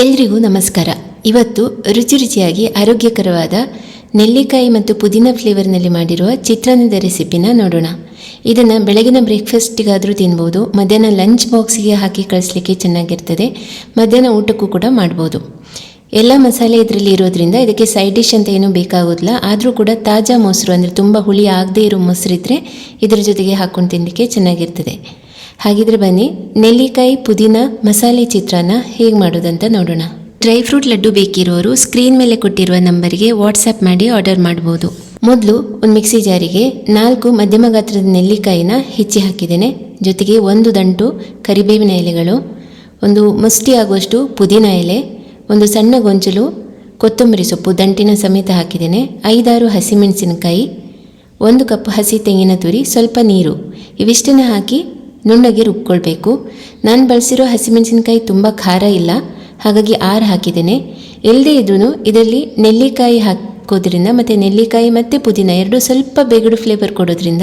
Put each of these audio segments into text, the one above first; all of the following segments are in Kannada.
ಎಲ್ರಿಗೂ ನಮಸ್ಕಾರ. ಇವತ್ತು ರುಚಿ ರುಚಿಯಾಗಿ ಆರೋಗ್ಯಕರವಾದ ನೆಲ್ಲಿಕಾಯಿ ಮತ್ತು ಪುದೀನ ಫ್ಲೇವರ್ನಲ್ಲಿ ಮಾಡಿರುವ ಚಿತ್ರಾನ್ನದ ರೆಸಿಪಿನ ನೋಡೋಣ. ಇದನ್ನು ಬೆಳಗಿನ ಬ್ರೇಕ್ಫಾಸ್ಟಿಗಾದರೂ ತಿನ್ಬೋದು, ಮಧ್ಯಾಹ್ನ ಲಂಚ್ ಬಾಕ್ಸಿಗೆ ಹಾಕಿ ಕಳಿಸ್ಲಿಕ್ಕೆ ಚೆನ್ನಾಗಿರ್ತದೆ, ಮಧ್ಯಾಹ್ನ ಊಟಕ್ಕೂ ಕೂಡ ಮಾಡ್ಬೋದು. ಎಲ್ಲ ಮಸಾಲೆ ಇದರಲ್ಲಿ ಇರೋದ್ರಿಂದ ಇದಕ್ಕೆ ಸೈಡ್ ಡಿಶ್ ಅಂತ ಏನೂ ಬೇಕಾಗೋದಿಲ್ಲ, ಆದರೂ ಕೂಡ ತಾಜಾ ಮೊಸರು ಅಂದರೆ ತುಂಬ ಹುಳಿ ಆಗದೇ ಇರೋ ಮೊಸರಿದ್ದರೆ ಇದರ ಜೊತೆಗೆ ಹಾಕ್ಕೊಂಡು ತಿನ್ನಲಿಕ್ಕೆ ಚೆನ್ನಾಗಿರ್ತದೆ. ಹಾಗಿದ್ರೆ ಬನ್ನಿ, ನೆಲ್ಲಿಕಾಯಿ, ಪುದೀನ, ಮಸಾಲೆ ಚಿತ್ರಾನ್ನ ಹೇಗೆ ಮಾಡೋದಂತ ನೋಡೋಣ. ಡ್ರೈ ಫ್ರೂಟ್ ಲಡ್ಡು ಬೇಕಿರೋರು ಸ್ಕ್ರೀನ್ ಮೇಲೆ ಕೊಟ್ಟಿರುವ ನಂಬರ್ಗೆ ವಾಟ್ಸಪ್ ಮಾಡಿ ಆರ್ಡರ್ ಮಾಡ್ಬೋದು. ಮೊದಲು ಒಂದು ಮಿಕ್ಸಿ ಜಾರಿಗೆ ನಾಲ್ಕು ಮಧ್ಯಮ ಗಾತ್ರದ ನೆಲ್ಲಿಕಾಯಿನ ಹೆಚ್ಚಿ ಹಾಕಿದ್ದೇನೆ. ಜೊತೆಗೆ ಒಂದು ದಂಟು ಕರಿಬೇವಿನ ಎಲೆಗಳು, ಒಂದು ಮುಷ್ಟಿ ಆಗುವಷ್ಟು ಪುದೀನ ಎಲೆ, ಒಂದು ಸಣ್ಣ ಗೊಂಚಲು ಕೊತ್ತಂಬರಿ ಸೊಪ್ಪು ದಂಟಿನ ಸಮೇತ ಹಾಕಿದ್ದೇನೆ. ಐದಾರು ಹಸಿಮೆಣಸಿನಕಾಯಿ, ಒಂದು ಕಪ್ ಹಸಿ ತೆಂಗಿನ ತುರಿ, ಸ್ವಲ್ಪ ನೀರು. ಇವಿಷ್ಟನ್ನು ಹಾಕಿ ನುಣ್ಣಗೆ ರುಬ್ಕೊಳ್ಬೇಕು. ನಾನು ಬಳಸಿರೋ ಹಸಿಮೆಣಸಿನಕಾಯಿ ತುಂಬ ಖಾರ ಇಲ್ಲ. ಹಾಗಾಗಿ ಆರು ಹಾಕಿದ್ದೇನೆ. ಎಲ್ಲದೇ ಇದ್ರೂ ಇದರಲ್ಲಿ ನೆಲ್ಲಿಕಾಯಿ ಹಾಕೋದ್ರಿಂದ ಮತ್ತು ನೆಲ್ಲಿಕಾಯಿ ಮತ್ತು ಪುದೀನ ಎರಡು ಸ್ವಲ್ಪ ಬೇಗಡು ಫ್ಲೇವರ್ ಕೊಡೋದ್ರಿಂದ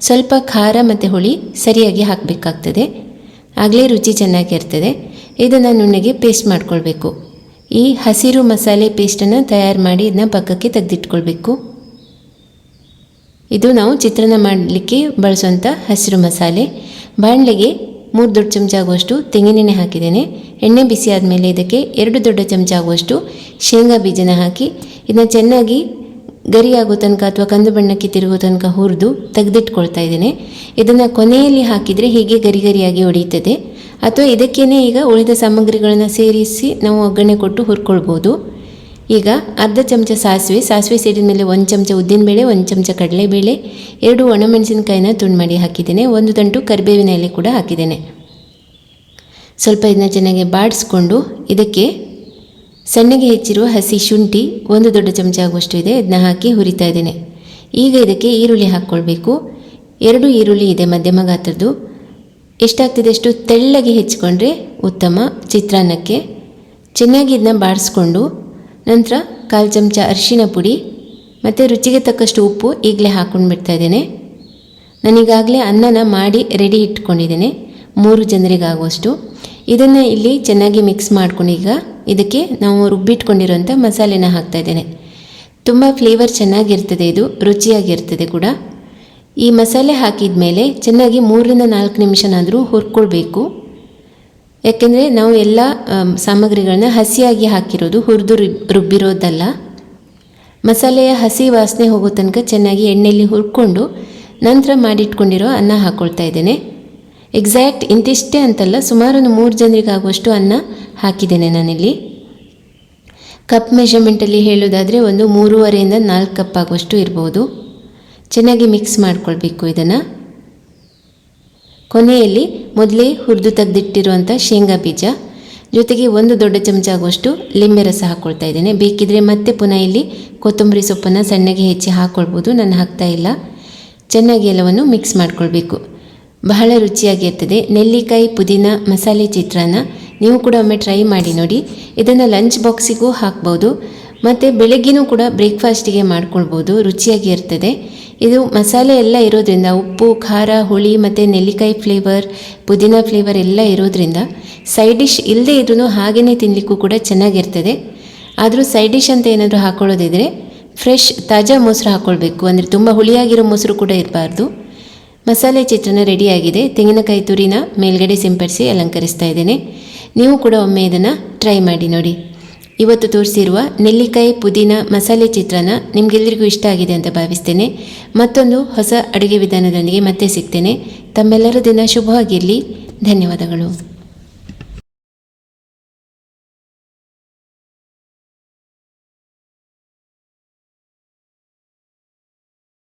ಸ್ವಲ್ಪ ಖಾರ ಮತ್ತು ಹುಳಿ ಸರಿಯಾಗಿ ಹಾಕಬೇಕಾಗ್ತದೆ. ಆಗಲೇ ರುಚಿ ಚೆನ್ನಾಗಿರ್ತದೆ ಇದನ್ನು ನುಣ್ಣಗೆ ಪೇಸ್ಟ್ ಮಾಡ್ಕೊಳ್ಬೇಕು. ಈ ಹಸಿರು ಮಸಾಲೆ ಪೇಸ್ಟನ್ನು ತಯಾರು ಮಾಡಿ ಇದನ್ನ ಪಕ್ಕಕ್ಕೆ ತೆಗೆದಿಟ್ಕೊಳ್ಬೇಕು. ಇದು ನಾವು ಚಿತ್ರಾನ್ನ ಮಾಡಲಿಕ್ಕೆ ಬಳಸುವಂಥ ಹಸಿರು ಮಸಾಲೆ. ಬಾಣಲೆಗೆ ಮೂರು ದೊಡ್ಡ ಚಮಚ ಆಗುವಷ್ಟು ತೆಂಗಿನೆಣ್ಣೆ ಹಾಕಿದ್ದೇನೆ. ಎಣ್ಣೆ ಬಿಸಿ ಆದಮೇಲೆ ಇದಕ್ಕೆ ಎರಡು ದೊಡ್ಡ ಚಮಚ ಆಗುವಷ್ಟು ಶೇಂಗಾ ಬೀಜನ ಹಾಕಿ ಇದನ್ನು ಚೆನ್ನಾಗಿ ಗರಿಯಾಗೋ ತನಕ ಅಥವಾ ಕಂದು ಬಣ್ಣಕ್ಕೆ ತಿರುಗೋ ತನಕ ಹುರಿದು ತೆಗೆದಿಟ್ಕೊಳ್ತಾ ಇದ್ದೇನೆ. ಇದನ್ನು ಕೊನೆಯಲ್ಲಿ ಹಾಕಿದರೆ ಹೀಗೆ ಗರಿ ಗರಿಯಾಗಿ ಹೊಡೆಯುತ್ತದೆ ಅಥವಾ ಇದಕ್ಕೇನೆ ಈಗ ಉಳಿದ ಸಾಮಗ್ರಿಗಳನ್ನು ಸೇರಿಸಿ ನಾವು ಒಗ್ಗರಣೆ ಕೊಟ್ಟು ಹುರ್ಕೊಳ್ಬೋದು. ಈಗ ಅರ್ಧ ಚಮಚ ಸಾಸಿವೆ ಸಾಸಿವೆ ಸೇರಿದ ಮೇಲೆ ಒಂದು ಚಮಚ ಉದ್ದಿನಬೇಳೆ, ಒಂದು ಚಮಚ ಕಡಲೆಬೇಳೆ, ಎರಡು ಒಣಮೆಣಸಿನಕಾಯಿನ ತುಂಡು ಮಾಡಿ ಹಾಕಿದ್ದೇನೆ. ಒಂದು ದಂಟು ಕರಿಬೇವಿನ ಎಲೆ ಕೂಡ ಹಾಕಿದ್ದೇನೆ. ಸ್ವಲ್ಪ ಇದನ್ನ ಚೆನ್ನಾಗಿ ಬಾಡಿಸ್ಕೊಂಡು ಇದಕ್ಕೆ ಸಣ್ಣಗೆ ಹೆಚ್ಚಿರುವ ಹಸಿ ಶುಂಠಿ, ಒಂದು ದೊಡ್ಡ ಚಮಚ ಆಗುವಷ್ಟು ಇದೆ. ಇದನ್ನ ಹಾಕಿ ಹುರಿತಾ ಇದ್ದೇನೆ. ಈಗ ಇದಕ್ಕೆ ಈರುಳ್ಳಿ ಹಾಕ್ಕೊಳ್ಬೇಕು. ಎರಡು ಈರುಳ್ಳಿ ಇದೆ ಮಧ್ಯಮ ಗಾತ್ರದ್ದು. ಎಷ್ಟಾಗ್ತಿದೆ ಅಷ್ಟು ತೆಳ್ಳಗೆ ಹೆಚ್ಚಿಕೊಂಡ್ರೆ ಉತ್ತಮ ಚಿತ್ರಾನ್ನಕ್ಕೆ. ಚೆನ್ನಾಗಿ ಇದನ್ನ ಬಾಡಿಸ್ಕೊಂಡು ನಂತರ ಕಾಲು ಚಮಚ ಅರಿಶಿನ ಪುಡಿ ಮತ್ತು ರುಚಿಗೆ ತಕ್ಕಷ್ಟು ಉಪ್ಪು ಈಗಲೇ ಹಾಕ್ಕೊಂಡು ಬಿಡ್ತಾ ಇದ್ದೇನೆ. ನಾನೀಗಾಗಲೇ ಅನ್ನನ ಮಾಡಿ ರೆಡಿ ಇಟ್ಕೊಂಡಿದ್ದೇನೆ. ಮೂರು ಜನರಿಗಾಗುವಷ್ಟು. ಇದನ್ನು ಇಲ್ಲಿ ಚೆನ್ನಾಗಿ ಮಿಕ್ಸ್ ಮಾಡ್ಕೊಂಡು ಈಗ ಇದಕ್ಕೆ ನಾವು ರುಬ್ಬಿಟ್ಕೊಂಡಿರುವಂಥ ಮಸಾಲೆನ ಹಾಕ್ತಾ ಇದ್ದೇನೆ. ತುಂಬ ಫ್ಲೇವರ್ ಚೆನ್ನಾಗಿರ್ತದೆ ಇದು, ರುಚಿಯಾಗಿರ್ತದೆ ಕೂಡ. ಈ ಮಸಾಲೆ ಹಾಕಿದ ಮೇಲೆ ಚೆನ್ನಾಗಿ ಮೂರರಿಂದ ನಾಲ್ಕು ನಿಮಿಷನಾದರೂ ಹುರ್ಕೊಳ್ಬೇಕು. ಯಾಕೆಂದರೆ ನಾವು ಎಲ್ಲ ಸಾಮಗ್ರಿಗಳನ್ನ ಹಸಿಯಾಗಿ ಹಾಕಿರೋದು, ಹುರಿದು ರುಬ್ಬಿರೋದಲ್ಲ. ಮಸಾಲೆಯ ಹಸಿ ವಾಸನೆ ಹೋಗೋ ತನಕ ಚೆನ್ನಾಗಿ ಎಣ್ಣೆಯಲ್ಲಿ ಹುರ್ಕೊಂಡು ನಂತರ ಮಾಡಿಟ್ಕೊಂಡಿರೋ ಅನ್ನ ಹಾಕ್ಕೊಳ್ತಾ ಇದ್ದೇನೆ. ಎಕ್ಸಾಕ್ಟ್ ಇಂತಿಷ್ಟೇ ಅಂತಲ್ಲ, ಸುಮಾರು ಒಂದು ಮೂರು ಜನರಿಗಾಗುವಷ್ಟು ಅನ್ನ ಹಾಕಿದ್ದೇನೆ ನಾನಿಲ್ಲಿ. ಕಪ್ ಮೆಷರ್ಮೆಂಟಲ್ಲಿ ಹೇಳೋದಾದರೆ ಒಂದು ಮೂರುವರೆಯಿಂದ ನಾಲ್ಕು ಕಪ್ ಆಗುವಷ್ಟು ಇರ್ಬೋದು. ಚೆನ್ನಾಗಿ ಮಿಕ್ಸ್ ಮಾಡ್ಕೊಳ್ಬೇಕು ಇದನ್ನು. ಕೊನೆಯಲ್ಲಿ ಮೊದಲೇ ಹುರಿದು ತೆಗೆದಿಟ್ಟಿರುವಂಥ ಶೇಂಗಾ ಬೀಜ. ಜೊತೆಗೆ ಒಂದು ದೊಡ್ಡ ಚಮಚ ಆಗುವಷ್ಟು ಲಿಂಬೆ ರಸ ಹಾಕ್ಕೊಳ್ತಾ ಇದ್ದೇನೆ. ಬೇಕಿದ್ರೆ ಮತ್ತೆ ಪುನಃ ಇಲ್ಲಿ ಕೊತ್ತಂಬರಿ ಸೊಪ್ಪನ್ನು ಸಣ್ಣಗೆ ಹೆಚ್ಚಿ ಹಾಕ್ಕೊಳ್ಬೋದು ನಾನು ಹಾಕ್ತಾ ಇಲ್ಲ. ಚೆನ್ನಾಗಿ ಎಲ್ಲವನ್ನು ಮಿಕ್ಸ್ ಮಾಡ್ಕೊಳ್ಬೇಕು. ಬಹಳ ರುಚಿಯಾಗಿರ್ತದೆ ನೆಲ್ಲಿಕಾಯಿ, ಪುದೀನ, ಮಸಾಲೆ ಚಿತ್ರಾನ್ನ ನೀವು ಕೂಡ ಒಮ್ಮೆ ಟ್ರೈ ಮಾಡಿ ನೋಡಿ. ಇದನ್ನು ಲಂಚ್ ಬಾಕ್ಸಿಗೂ ಹಾಕ್ಬೋದು. ಮತ್ತು ಬೆಳಗ್ಗೆನೂ ಕೂಡ ಬ್ರೇಕ್ಫಾಸ್ಟಿಗೆ ಮಾಡ್ಕೊಳ್ಬೋದು. ರುಚಿಯಾಗಿ ಇರ್ತದೆ. ಇದು ಮಸಾಲೆ ಎಲ್ಲ ಇರೋದ್ರಿಂದ ಉಪ್ಪು, ಖಾರ, ಹುಳಿ ಮತ್ತು ನೆಲ್ಲಿಕಾಯಿ ಫ್ಲೇವರ್ ಪುದೀನ ಫ್ಲೇವರ್ ಎಲ್ಲ ಇರೋದ್ರಿಂದ ಸೈಡ್ ಡಿಶ್ ಇಲ್ಲದೇ ಇದ್ರೂ ಹಾಗೆಯೇ ತಿನ್ನಲಿಕ್ಕೂ ಕೂಡ ಚೆನ್ನಾಗಿರ್ತದೆ. ಆದರೂ ಸೈಡ್ ಡಿಶ್ ಅಂತ ಏನಾದರೂ ಹಾಕ್ಕೊಳ್ಳೋದಿದ್ರೆ ಫ್ರೆಶ್ ತಾಜಾ ಮೊಸರು ಹಾಕ್ಕೊಳ್ಬೇಕು ಅಂದರೆ ತುಂಬ ಹುಳಿಯಾಗಿರೋ ಮೊಸರು ಕೂಡ ಇರಬಾರ್ದು. ಮಸಾಲೆ ಚಿತ್ರನ ರೆಡಿಯಾಗಿದೆ ತೆಂಗಿನಕಾಯಿ ತುರಿನ ಮೇಲ್ಗಡೆ ಸಿಂಪಡಿಸಿ ಅಲಂಕರಿಸ್ತಾ ಇದ್ದೇನೆ. ನೀವು ಕೂಡ ಒಮ್ಮೆ ಇದನ್ನು ಟ್ರೈ ಮಾಡಿ ನೋಡಿ. ಇವತ್ತು ತೋರಿಸಿರುವ ನೆಲ್ಲಿಕಾಯಿ ಪುದೀನ ಮಸಾಲೆ ಚಿತ್ರಾನ್ನ ನಿಮಗೆಲ್ಲರಿಗೂ ಇಷ್ಟ ಆಗಿದೆ ಅಂತ ಭಾವಿಸ್ತೇನೆ. ಮತ್ತೊಂದು ಹೊಸ ಅಡುಗೆ ವಿಧಾನದೊಂದಿಗೆ ಮತ್ತೆ ಸಿಗ್ತೇನೆ. ತಮ್ಮೆಲ್ಲರ ದಿನ ಶುಭವಾಗಿರಲಿ. ಧನ್ಯವಾದಗಳು.